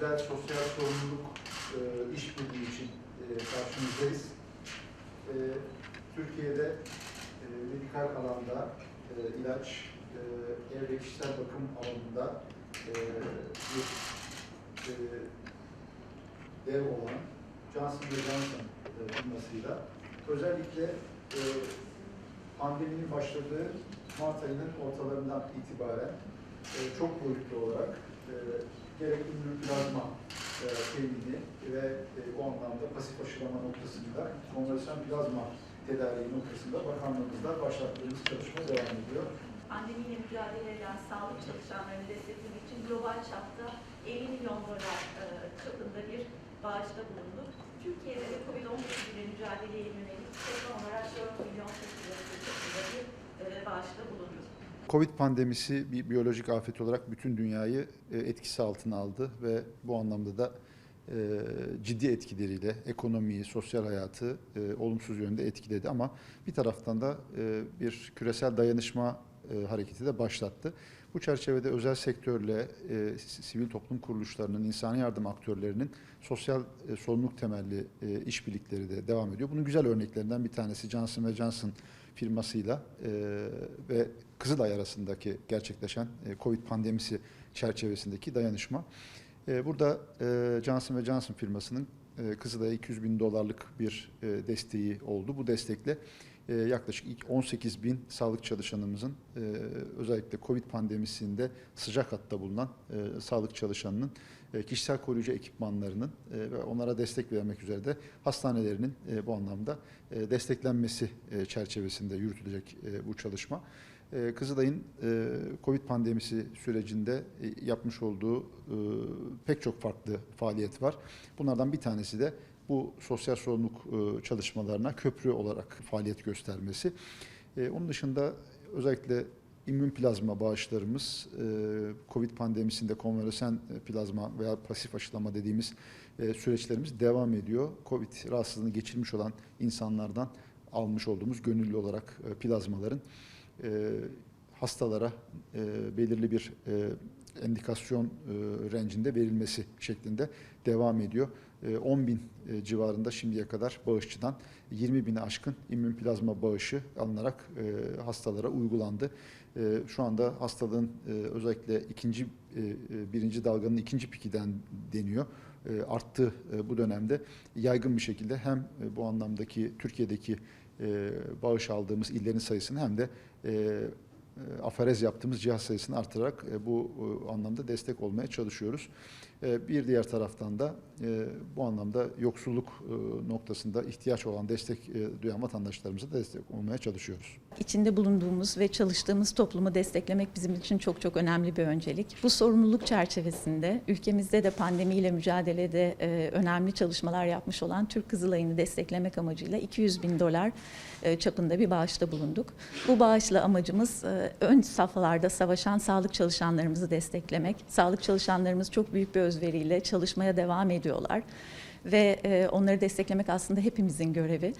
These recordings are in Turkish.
güzel sosyal sorumluluk e, işbirliği için e, karşınızdayız. E, Türkiye'de e, medikal alanda e, ilaç, e, ev ve kişisel bakım alanında e, bir e, dev olan Johnson Johnson e, firmasıyla özellikle e, pandeminin başladığı Mart ayının ortalarından itibaren e, çok boyutlu olarak e, gerek ünlü plazma e, temini ve e, o anlamda pasif aşılama noktasında konvansiyon plazma tedariği noktasında bakanlığımızda başlattığımız çalışma devam ediyor. Pandemiyle mücadele eden sağlık çalışanlarını desteklemek için global çapta 50 milyon dolar e, çapında bir bağışta bulundu. Türkiye'de de COVID-19 ile mücadeleye yönelik toplam olarak 4 milyon lira çapında bir e, bağışta bulundu. Covid pandemisi bir biyolojik afet olarak bütün dünyayı e, etkisi altına aldı ve bu anlamda da e, ciddi etkileriyle ekonomiyi, sosyal hayatı e, olumsuz yönde etkiledi ama bir taraftan da bir küresel dayanışma hareketi de başlattı. Bu çerçevede özel sektörle e, sivil toplum kuruluşlarının, insan yardım aktörlerinin sosyal e, sorumluluk temelli e, işbirlikleri de devam ediyor. Bunun güzel örneklerinden bir tanesi Johnson Johnson firmasıyla e, ve Kızılay arasındaki gerçekleşen e, Covid pandemisi çerçevesindeki dayanışma. E, burada e, Johnson Johnson firmasının e, Kızılay'a 200 bin dolarlık bir e, desteği oldu. Bu destekle yaklaşık ilk 18 bin sağlık çalışanımızın e, özellikle Covid pandemisinde sıcak hatta bulunan e, sağlık çalışanının e, kişisel koruyucu ekipmanlarının ve onlara destek vermek üzere de hastanelerinin bu anlamda desteklenmesi çerçevesinde yürütülecek bu çalışma. Kızılay'ın Covid pandemisi sürecinde yapmış olduğu pek çok farklı faaliyet var. Bunlardan bir tanesi de bu sosyal sorumluluk e, çalışmalarına köprü olarak faaliyet göstermesi. E, Onun dışında özellikle immün plazma bağışlarımız, e, Covid pandemisinde konvalesen plazma veya pasif aşılama dediğimiz süreçlerimiz devam ediyor. Covid rahatsızlığını geçirmiş olan insanlardan almış olduğumuz gönüllü olarak plazmaların hastalara belirli bir endikasyon rencinde verilmesi şeklinde devam ediyor. E, 10 bin e, civarında şimdiye kadar bağışçıdan 20 bini aşkın immün plazma bağışı alınarak e, hastalara uygulandı. E, şu anda hastalığın e, özellikle ikinci e, e, birinci dalganın ikinci pikiden deniyor. E, arttı e, bu dönemde yaygın bir şekilde hem e, bu anlamdaki Türkiye'deki e, bağış aldığımız illerin sayısını hem de e, e, aferez yaptığımız cihaz sayısını artırarak e, bu e, anlamda destek olmaya çalışıyoruz. E, Bir diğer taraftan da e, bu anlamda yoksulluk e, noktasında ihtiyaç olan destek e, duyan vatandaşlarımıza da destek olmaya çalışıyoruz. İçinde bulunduğumuz ve çalıştığımız toplumu desteklemek bizim için çok çok önemli bir öncelik. Bu sorumluluk çerçevesinde ülkemizde de pandemiyle mücadelede e, önemli çalışmalar yapmış olan Türk Kızılay'ını desteklemek amacıyla 200 bin dolar e, çapında bir bağışta bulunduk. Bu bağışla amacımız e, ön safhalarda savaşan sağlık çalışanlarımızı desteklemek. Sağlık çalışanlarımız çok büyük bir özveriyle çalışmaya devam ediyorlar ve e, onları desteklemek aslında hepimizin görevi.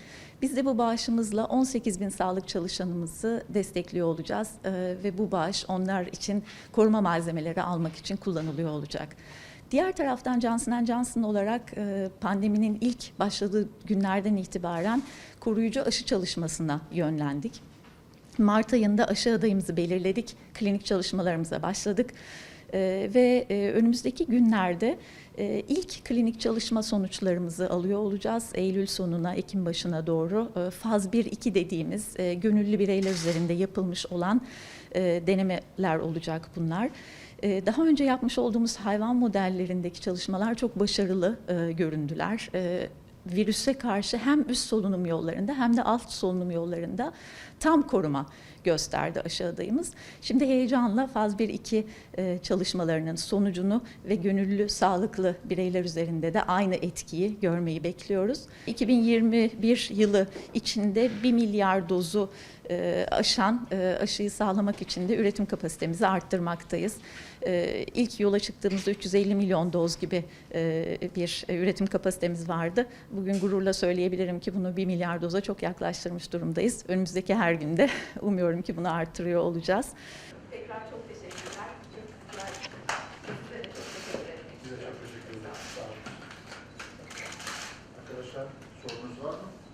Biz de bu bağışımızla 18 bin sağlık çalışanımızı destekliyor olacağız E, ve bu bağış onlar için koruma malzemeleri almak için kullanılıyor olacak. Diğer taraftan Johnson Johnson olarak e, pandeminin ilk başladığı günlerden itibaren koruyucu aşı çalışmasına yönlendik. Mart ayında aşı adayımızı belirledik, klinik çalışmalarımıza başladık Ee, ve e, önümüzdeki günlerde e, ilk klinik çalışma sonuçlarımızı alıyor olacağız. Eylül sonuna, Ekim başına doğru e, faz 1-2 dediğimiz e, gönüllü bireyler üzerinde yapılmış olan e, denemeler olacak bunlar. E, Daha önce yapmış olduğumuz hayvan modellerindeki çalışmalar çok başarılı e, göründüler. E, virüse karşı hem üst solunum yollarında hem de alt solunum yollarında tam koruma gösterdi aşı adayımız. Şimdi heyecanla faz 1-2 e, çalışmalarının sonucunu ve gönüllü sağlıklı bireyler üzerinde de aynı etkiyi görmeyi bekliyoruz. 2021 yılı içinde 1 milyar dozu aşan e, aşıyı sağlamak için de üretim kapasitemizi arttırmaktayız. E, İlk yola çıktığımızda 350 milyon doz gibi e, bir üretim kapasitemiz vardı. Bugün gururla söyleyebilirim ki bunu 1 milyar doza çok yaklaştırmış durumdayız. Önümüzdeki her günde umuyorum ki bunu artırıyor olacağız. Tekrar çok teşekkürler. Arkadaşlar sorunuz var mı?